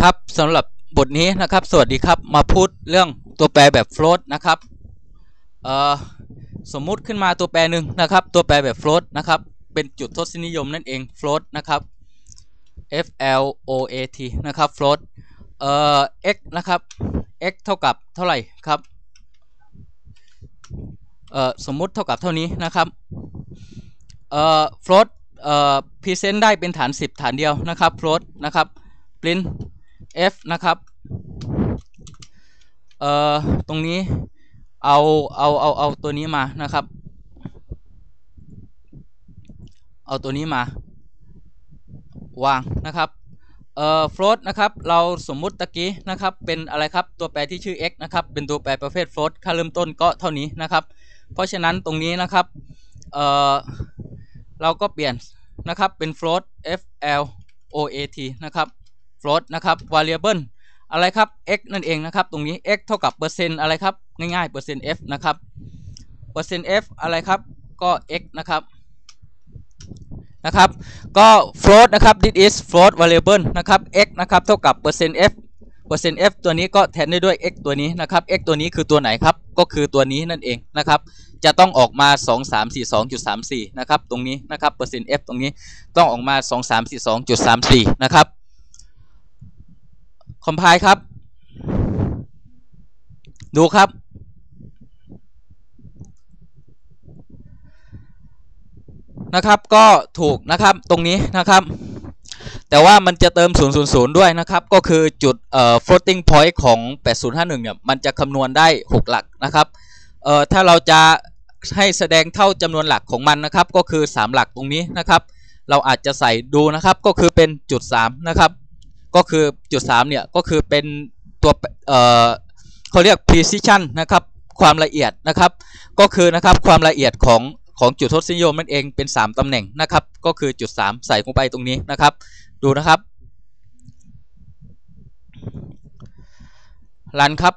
ครับสำหรับบทนี้นะครับ สวัสดีครับมาพูดเรื่องตัวแปรแบบ float นะครับเอ่อสมมุติขึ้นมาตัวแปรหนึ่งนะครับ ตัวแปรแบบ float นะครับ เป็นจุดทศนิยมนั่นเอง float นะครับ f l o a t นะครับ float เอ่อ x นะครับ x เท่ากับเท่าไหร่ครับเอ่อสมมุติเท่ากับเท่านี้นะครับเอ่อ float เอ่อ present ได้เป็นฐาน 10 ฐานเดียวนะครับ float นะครับ print f นะครับ เอ่อ ตรงนี้ เอา เอา เอา เอาตัวนี้มานะครับ เอาตัวนี้มา วางนะครับ เอ่อ float นะครับ เราสมมุติตะกี้นะครับ เป็นอะไรครับ ตัวแปรที่ชื่อ x นะครับ เป็นตัวแปรประเภท float ค่าเริ่มต้นก็เท่านี้นะครับ เพราะฉะนั้นตรงนี้นะครับ เอ่อ เราก็เปลี่ยนนะครับ เป็น float f l o a t นะครับ float นะครับ variable อะไรครับ x นั่นเองนะครับ ตรงนี้ x เท่ากับเปอร์เซ็นต์อะไรครับ ง่ายๆเปอร์เซ็นต์ f นะครับ เปอร์เซ็นต์ f อะไรครับ ก็ x นะครับ นะครับ ก็ float นะครับ this is float variable นะครับ x นะครับ เท่ากับเปอร์เซ็นต์ f เปอร์เซ็นต์ f ตัวนี้ก็แทนได้ด้วย x ตัวนี้นะครับ x ตัวนี้คือตัวไหนครับ ก็คือตัวนี้นั่นเองนะครับ จะต้องออกมา 2 3 4 2.34 นะครับ ตรงนี้นะครับ เปอร์เซ็นต์ f ตรงนี้ต้องออกมา 2 3 4 2.34 นะครับ คอมไพล์ครับ ดูครับ นะครับก็ถูกนะครับตรงนี้นะครับแต่ว่ามันจะเติม 000 ด้วยนะครับ ก็คือจุดเอ่อ floating point ของ 8051 เนี่ย มันจะคำนวณได้ 6 หลักนะครับ เอ่อ ถ้าเราจะให้แสดงเท่าจำนวนหลักของมันนะครับ ก็คือ 3 หลักตรงนี้นะครับ เราอาจจะใส่ดูนะครับ ก็คือเป็นจุด 3 นะครับ ก็คือจุด3เนี่ยก็คือเป็นตัวเอ่อเขาเรียก precision นะครับความละเอียดนะครับก็คือนะครับความละเอียดของของจุดทศนิยมนั่นเองเป็น 3ตำแหน่งนะครับก็คือจุด 3 ใส่ลงไปตรงนี้นะครับ ดูนะครับรันครับ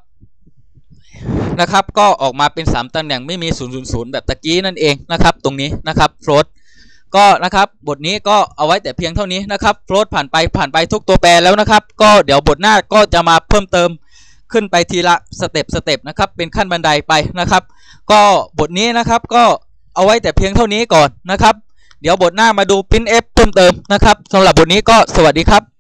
นะครับ ก็ออกมาเป็น 3ตำแหน่งไม่มี 000 แบบตะกี้นั่นเองนะครับ ตรงนี้นะครับ float ก็นะครับบทนี้ก็เอาไว้แต่เพียงเท่านี้นะครับโฟลดผ่านไปผ่านไปทุกตัวแปรแล้วนะครับ ก็เดี๋ยวบทหน้าก็จะมาเพิ่มเติมขึ้นไปทีละสเต็ปสเต็ปนะครับเป็นขั้นบันไดไปนะครับ ก็บทนี้นะครับก็เอาไว้แต่เพียงเท่านี้ก่อนนะครับ เดี๋ยวบทหน้ามาดูพินเอฟเพิ่มเติมนะครับสำหรับบทนี้ก็สวัสดีครับ